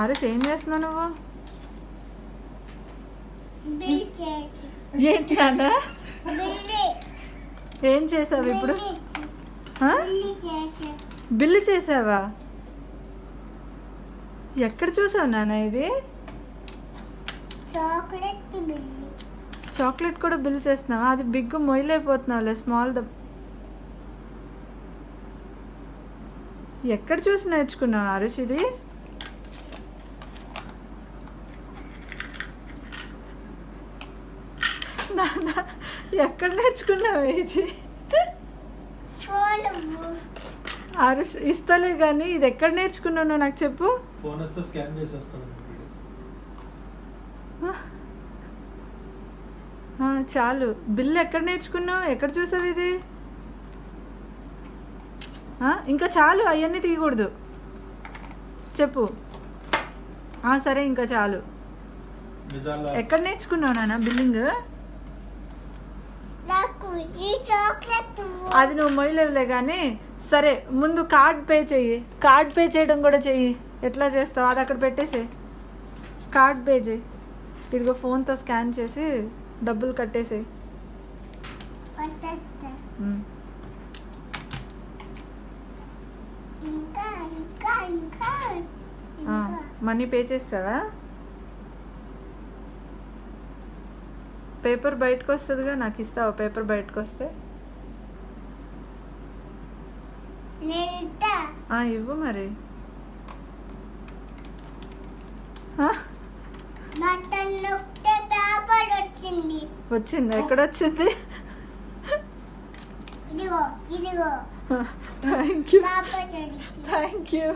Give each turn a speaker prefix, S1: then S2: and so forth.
S1: ఆరుష్ ఏం చేస్తున్నావు నువ్వు? ఏంటి నాన్న ఏం చేసావు ఇప్పుడు?
S2: బిల్లి
S1: చేసావా? ఎక్కడ చూసావు నాన్న ఇది?
S2: చాక్లెట్
S1: చాక్లెట్ కూడా బిల్ చేస్తున్నావా? అది బిగ్ మొయ్యలేకపోతున్నావులే స్మాల్ ద ఎక్కడ చూసి నేర్చుకున్నావు ఆరుష్ ఇది? నాన్న ఎక్కడ నేర్చుకున్నావు ఇది? ఆరుష్ ఇస్తలే కానీ ఇది ఎక్కడ నేర్చుకున్నావు నువ్వు నాకు చెప్పు.
S3: ఫోన్ వస్తే స్కాన్ చేసి వస్తాను
S1: చాలు. బిల్ ఎక్కడ నేర్చుకున్నావు? ఎక్కడ చూసావు ఇది? ఇంకా చాలు అవన్నీ తీయకూడదు. చెప్పు. ఆ, సరే ఇంకా చాలు. ఎక్కడ నేర్చుకున్నావు నాన్న బిల్లింగ్? అది నువ్వు మొయ్యలేవులే కానీ సరే ముందు కార్డ్ పే చెయ్యి. కార్డ్ పే చేయడం కూడా చెయ్యి. ఎట్లా చేస్తావు? అది అక్కడ పెట్టేసి. కార్డ్ పే చేయి ఇదిగో ఫోన్తో స్కాన్ చేసి డబ్బులు
S2: ఇంకా.
S1: మనీ పే చేస్తావా? పేపర్ బయటకు వస్తుందిగా నాకు ఇస్తావా పేపర్ బయటకు వస్తే ఇవ్వు మరి.
S2: వచ్చింది.
S1: వచ్చింది? ఎక్కడ వచ్చింది థ్యాంక్ యూ థ్యాంక్ యూ